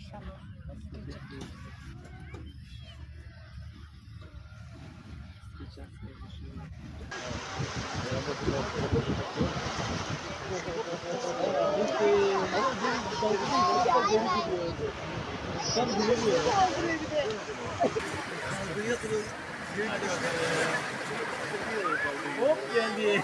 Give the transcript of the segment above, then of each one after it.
İnşallah. Hop geldi.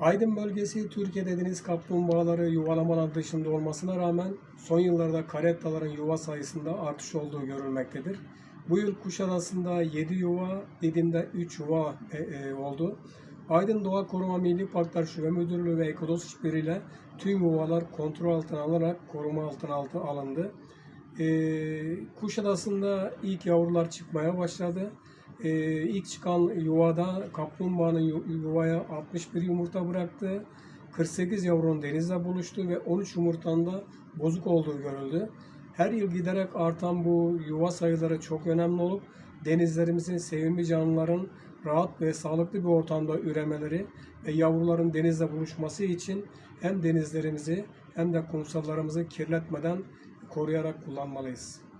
Aydın bölgesi Türkiye'de deniz kaplumbağaları yuvalamalar dışında olmasına rağmen son yıllarda karettaların yuva sayısında artış olduğu görülmektedir. Bu yıl Kuşadası'nda 7 yuva, Didim'de 3 yuva e, e, oldu. Aydın Doğa Koruma Milli Parklar Şube Müdürlüğü ve Ekodos işbirliğiyle tüm yuvalar kontrol altına alınarak koruma altına altı alındı. E, Kuşadası'nda ilk yavrular çıkmaya başladı. Ee, ilk çıkan yuvada kaplumbağanın yu- yuvaya 61 yumurta bıraktı. 48 yavrunun denizle buluştu ve 13 yumurtanın da bozuk olduğu görüldü. Her yıl giderek artan bu yuva sayıları çok önemli olup denizlerimizin sevimli canlıların rahat ve sağlıklı bir ortamda üremeleri ve yavruların denizle buluşması için hem denizlerimizi hem de kumsallarımızı kirletmeden koruyarak kullanmalıyız.